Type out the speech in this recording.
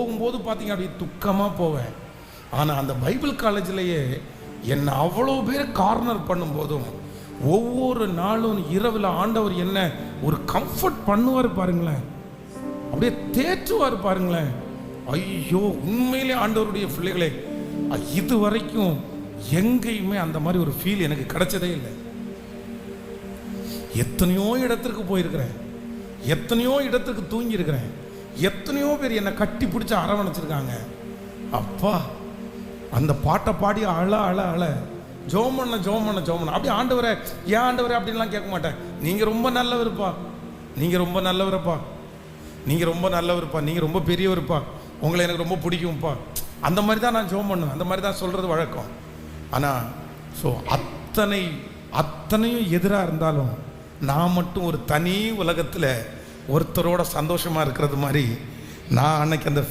போகும்போது பார்த்தீங்க அப்படி துக்கமாக போவேன். ஆனால் அந்த பைபிள் காலேஜ்லேயே என்னை அவ்வளோ பேர் கார்னர் பண்ணும்போதும் ஒவ்வொரு நாளும் இரவில் ஆண்டவர் என்ன ஒரு கம்ஃபர்ட் பண்ணுவார் பாருங்களேன். அப்படியே தேற்றுவார் பாருங்களேன். ஐயோ உண்மையிலே ஆண்டவருடைய பிள்ளைகளே இது வரைக்கும் எங்கேயுமே அந்த மாதிரி ஒரு ஃபீல் எனக்கு கிடைச்சதே இல்லை. எத்தனையோ இடத்திற்கு போயிருக்கிறேன். எத்தனையோ இடத்துக்கு தூங்கியிருக்கிறேன். எத்தனையோ பேர் என்னை கட்டி பிடிச்சி அரவணைச்சிருக்காங்க. அப்பா அந்த பாட்டை பாடி அழ அழ அழ. ஜோம் பண்ண ஜோம் பண்ண ஜோம் பண்ண அப்படி ஆண்டவரே ஏன் ஆண்டவரே? அப்படின்லாம் கேட்க மாட்டேன். நீங்கள் ரொம்ப நல்லவருப்பா. நீங்கள் ரொம்ப நல்லவரப்பா. நீங்கள் ரொம்ப நல்லவருப்பா. நீங்கள் ரொம்ப பெரியவருப்பா. உங்களை எனக்கு ரொம்ப பிடிக்கும்ப்பா அந்த மாதிரி தான் நான் ஜோம் பண்ணுவேன். அந்த மாதிரி தான் சொல்கிறது வழக்கம். ஆனால் ஸோ அத்தனை அத்தனையும் எதிராக இருந்தாலும் நான் மட்டும் ஒரு தனி உலகத்தில் ஒருத்தரோட சந்தோஷமாக இருக்கிறது மாதிரி நான் அன்னைக்கு அந்த